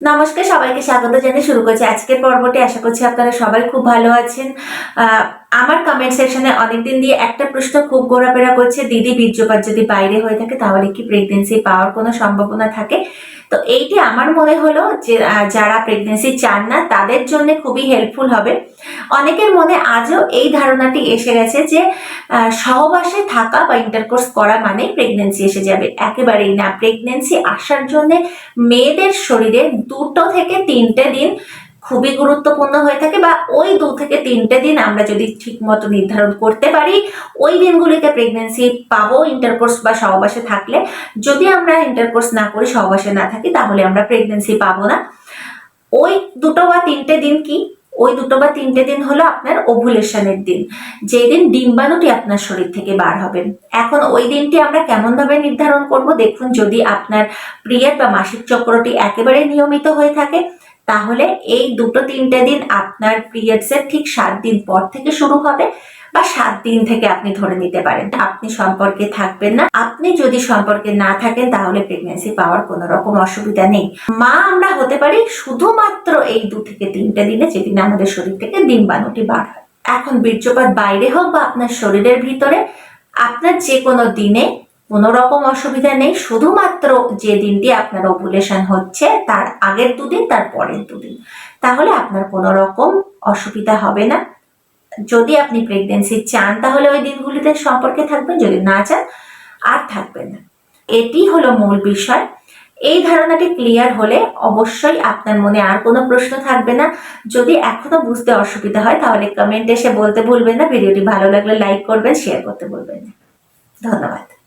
নমস্কার, সবাইকে স্বাগত জানিয়ে শুরু করছি আজকের পর্বটি। আশা করছি আপনারা সবাই খুব ভালো আছেন। আমার কমেন্ট সেকশনে অনেকদিন দিয়ে একটা প্রশ্ন খুব ঘোরাফেরা করছে, দিদি, বীর্যপাত যদি বাইরে হয়ে থাকে তাহলে কি প্রেগনেন্সি পাওয়ার কোনো সম্ভাবনা থাকে? তো এইটি আমার মনে হলো যে যারা প্রেগনেন্সি চান না, তাদের জন্য খুবই হেল্পফুল হবে। অনেকের মনে আজও এই ধারণাটি এসে গেছে যে সহবাসে থাকা বা ইন্টারকোর্স করা মানে প্রেগনেন্সি এসে যাবে। একেবারেই না। প্রেগনেন্সি আসার জন্য মেয়েদের শরীরে দুটো থেকে তিনটে দিন খুবই গুরুত্বপূর্ণ হয়ে থাকে বা ওই দু থেকে তিনটে দিন আমরা যদি ঠিক মতো নির্ধারণ করতে পারি, ওই দিনগুলিতে প্রেগনেন্সি পাবো ইন্টারকোর্স বা সহবাসে থাকলে। যদি আমরা ইন্টারকোর্স না করি, সহবাসে না থাকি, তাহলে আমরা প্রেগনেন্সি পাবো না। ওই দুটো বা তিনটে দিন কি? ওই দুটো বা তিনটে দিন হলো আপনার ওভুলেশনের দিন। যেই দিন ডিম্বাণুটি আপনার শরীর থেকে বার হবে। এখন ওই দিনটি আমরা কেমন ভাবে নির্ধারণ করব? দেখুন, যদি আপনার পিরিয়ড বা মাসিক চক্রটি একেবারে নিয়মিত হয়ে থাকে তাহলে এই দুটো তিনটে দিন আপনার পিরিয়ডসের ঠিক সাত দিন পর থেকে শুরু হবে বা সাত দিন থেকে আপনি ধরে নিতে পারেন। আপনি সম্পর্কে থাকবেন না। আপনি যদি সম্পর্কে না থাকেন, তাহলে প্রেগনেন্সি পাওয়ার কোনো রকম অসুবিধা নেই। মা আমরা হতে পারি শুধুমাত্র এই দু থেকে তিনটে দিনে, যেদিন আমাদের শরীর থেকে ডিম্বাণুটি বার হয়। এখন বীর্যপাত বাইরে হোক বা আপনার শরীরের ভিতরে, আপনার যে কোনো দিনে কোনো রকম অসুবিধা নেই, শুধুমাত্র যে দিনটি আপনার ওভুলেশন হচ্ছে, তার আগের দুদিন, তার পরের দুদিন। তাহলে আপনার কোনো রকম অসুবিধা হবে না। যদি আপনি প্রেগনেন্সি চান, তাহলে ওই দিনগুলিতে সম্পর্কে থাকবেন, যদি না চান, আর থাকবেন না। এটি হলো মূল বিষয়। এই ধারণাটি ক্লিয়ার হলে অবশ্যই আপনার মনে আর কোনো প্রশ্ন থাকবে না। যদি এখনও বুঝতে অসুবিধা হয়, তাহলে কমেন্ট এসে বলতে ভুলবেন না। ভিডিওটি ভালো লাগলে লাইক করবেন শেয়ার করতে ভুলবেন না। ধন্যবাদ।